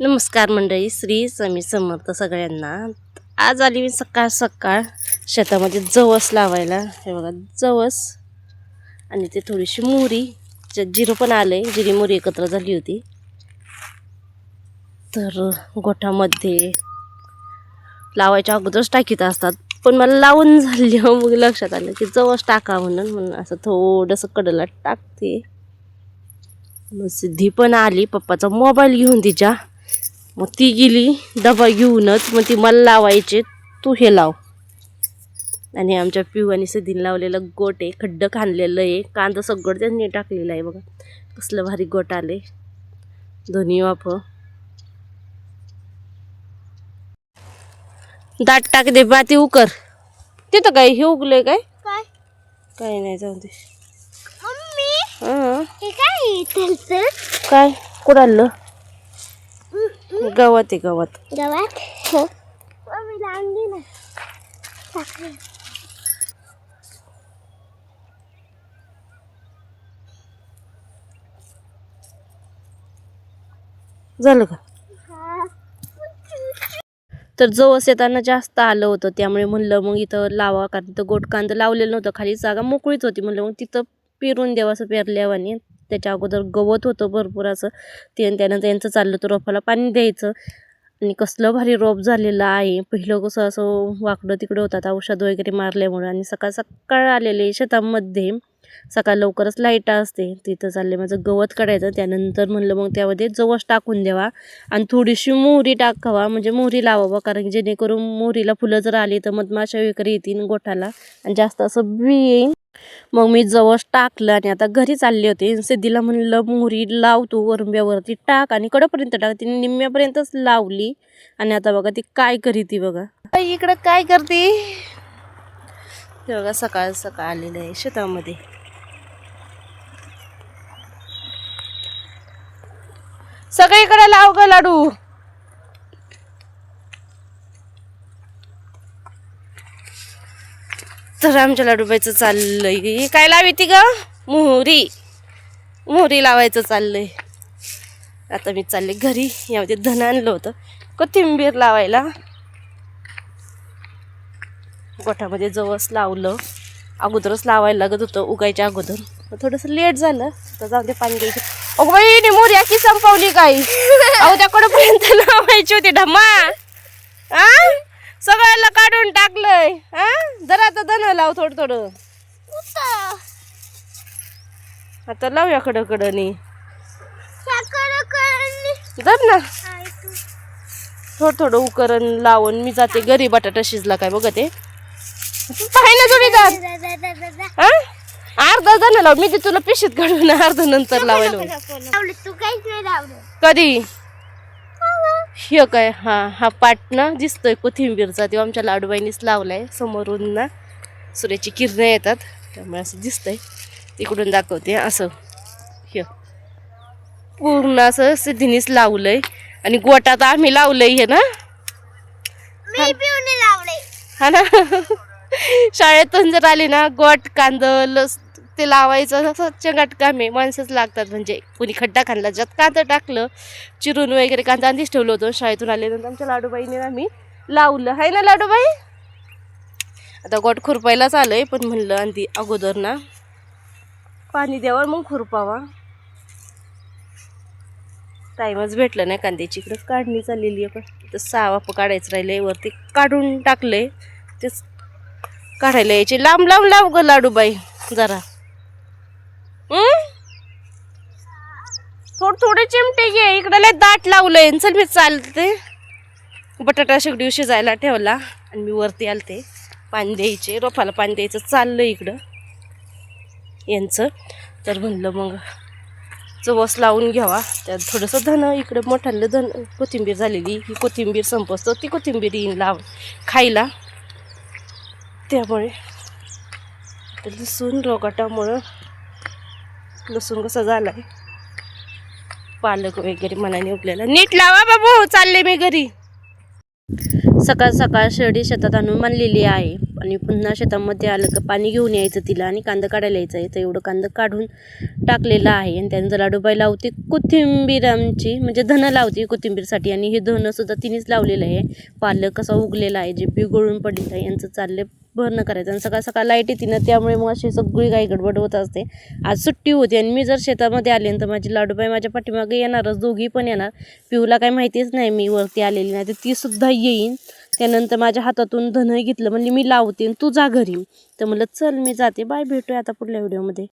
नमस्कार मंडळी श्री स्वामी समर्थ सगळ्यांना. आज आली मी सकाळ सकाळ शेतामध्ये जवस लावायला. हे बघा जवस आणि ते थोडीशी मोहरी. जिरं पण आले जिरी मोहरी एकत्र झाली होती. तर गोठामध्ये लावायच्या अगोदरच टाकीत असतात. पण मला लावून झाली हो, मग लक्षात आलं की जवळ टाका म्हणून म्हणून असं थोडंसं कडला टाकते. मग सिद्धी पण आली पप्पाचा मोबाईल घेऊन तिच्या. मग ती गेली डबा घेऊनच मग ती मला लावायचे तू हे लाव. आणि आमच्या पिऊ आणि सिद्धीने लावलेलं गोट आहे खड्डं खाणलेलं आहे कांदा सगळं त्यांनी टाकलेलं आहे बघा. कसलं भारी गोट आले दोन्ही वाफ दाट टाक दे बाती उकर. तिथं काय हे उगलंय काय? काय? काही नाही जाऊ दे. मम्मी हां? हे काय इथलचं काय? कुडालं गावात आहे गावात. हो. ना. टाकलं. झालं का. तर जवस येताना जास्त आलं होतं त्यामुळे म्हणलं मग इथं लावा कारण तर गोट कांदा लावलेलं नव्हतं खाली जागा मोकळीच होती म्हणलं मग तिथं पेरून द्यावं असं पेरल्यावानी. त्याच्या अगोदर गवत होतं भरपूर असं ते आणि त्यानंतर यांचं चाललं तर रोपाला पाणी द्यायचं. आणि कसलं भारी रोप झालेलं आहे. पहिलं कसं असं वाकडं तिकडं होतात औषध वगैरे मारल्यामुळं आणि सकाळ सकाळ आलेले शेतामध्ये. सकाळ लवकरच लाइट असते. तिथं चालले माझं गवत काढायचं. त्यानंतर म्हणलं मग त्यामध्ये जवस टाकून द्यावा आणि थोडीशी मोहरी टाकावा. म्हणजे मोहरी लावावा. कारण जेणेकरून मोहरीला फुलं जर आली तर मधमाशा वगैरे येतील गोठाला. आणि जास्त असं बी येईन मग मी जवस टाकलं आणि आता घरी चालले होते. सिद्धीला म्हणलं मोहरी लाव तू वरंब्यावरती टाक आणि कडपर्यंत टाक. तिने निम्म्यापर्यंतच लावली. आणि आता बघा ती काय करी ती बघा. इकडं काय करते? बघा सकाळ सकाळ आलेलं आहे शेतामध्ये. सगळीकडे लाव ग लाडू. तर आमच्या लाडूबाईचं चाललंय. काय लावी ती ग? मोहरी. मोहरी लावायचं चाललंय. आता मी चालले घरी. यामध्ये धन आणलं होतं. कोथिंबीर लावायला. गोठामध्ये जवस लावलं. अगोदरच लावायला लागत होतं उगायच्या अगोदर. थोडंसं लेट झालं. तर जाऊ दे पाणी द्यायचं. अगं बाई नी मोरी की संपवली काय अहो त्याकडपर्यंत लावायची होती ढम्मा आ सगळ्याला काढून टाकलंय हा जरा आता धन लाव थोडं थोडं? आता लावूया कडं साखर कळली. धर ना? थोडं थोडं उकरण लावून मी जाते घरी बटाटा शिजला काय बघ ते पाहि ना तुम्ही. हा अर्धा जण लाव. मी ते तुला पिशीत काढून अर्धा नंतर लावायला तू काहीच नाही लावलं. कधी? हे काय हा हा पाट ना दिसतोय कोथिंबीरचा. तो आमच्या लाडूबाईनीच लावलाय समोरून ना. सूर्याची किरणं येतात त्यामुळे असं दिसतंय. तिकडून दाखवते असं. हे. पूर्ण असं सिद्धीनीच लावलंय. आणि गोटात आम्ही लावलंय हे ना. हा ना. शाळेतून जर आली ना गोट कांद लस ते लावायचं असं चंगाट काम माणसंच लागतात. म्हणजे कुणी खड्डा खाल्ला ज्यात कांदा टाकलं चिरून वगैरे कांदा आधीच ठेवलं होतं. शाळेतून आल्यानंतर आमच्या लाडूबाईने आम्ही लावलं. आहे ना लाडूबाई? आता गोट खुरपायलाच आलंय पण म्हणलं आधी अगोदर ना पाणी द्यावं मग खुरपावा. टाईमच भेटलं नाही कांद्याची इकडं काढणी चाललेली आहे. पण तर सहा वाप काढायचं राहिले वरती काढून टाकले तेच काढायला यायचे. लांब लांब लांब ग लाडूबाई. जरा. थोडे थोडे चिमटे घे. इकडे लय दाट लावलंय. चल मी चालते. बटाटा शेगडी शिजायला ठेवला. आणि मी वरती आलते. पाणी द्यायचे. रोपाला पाणी द्यायचं. चाललं इकडं. यांचं. तर म्हणलं मग चवस लावून घ्यावा. त्यात थोडंसं धन इकडं मोठालं धन कोथिंबीर झालेली. ही कोथिंबीर संपसतो ती कोथिंबीर येईन लाव खायला. त्यामुळे लसूण रोगाटामुळं लसूण कसा झाला आहे पालक वगैरे मनाने उपल्याला नीट लावा बाबू चालले मी घरी. सकाळ सकाळ शेळी शेतात आणून मानलेली आहे. आणि पुन्हा शेतामध्ये आलं का पाणी घेऊन यायचं तिला आणि कांदा काढायला यायचं. आहे तर एवढं कांदा काढून टाकलेलं आहे. आणि त्यानंतर लाडूबाई लावते. कोथिंबीर आमची म्हणजे धनं लावते कोथिंबीरसाठी. आणि हे धनंसुद्धा तिनेच लावलेलं आहे. पालक कसा उगलेला आहे जे बी गळून पडलेलं आहे यांचं चाललं भरणं करायचं. आणि सकाळ सकाळ लाइट येते ना त्यामुळे मग अशी सगळी काही गडबड होत असते. आज सुट्टी होती आणि मी जर शेतामध्ये आले तर माझी लाडूबाई माझ्या पाठीमागे येणारच. दोघी पण येणार. पिऊला काही माहितीच नाही मी वरती आलेली नाही. तर ती सुद्धा येईन. त्यानंतर माझ्या हातातून धनही घेतलं. म्हणली मी लावते आणि तू जा घरी. तर म्हणलं चल मी जाते. बाय भेटूया आता पुढल्या व्हिडिओमध्ये.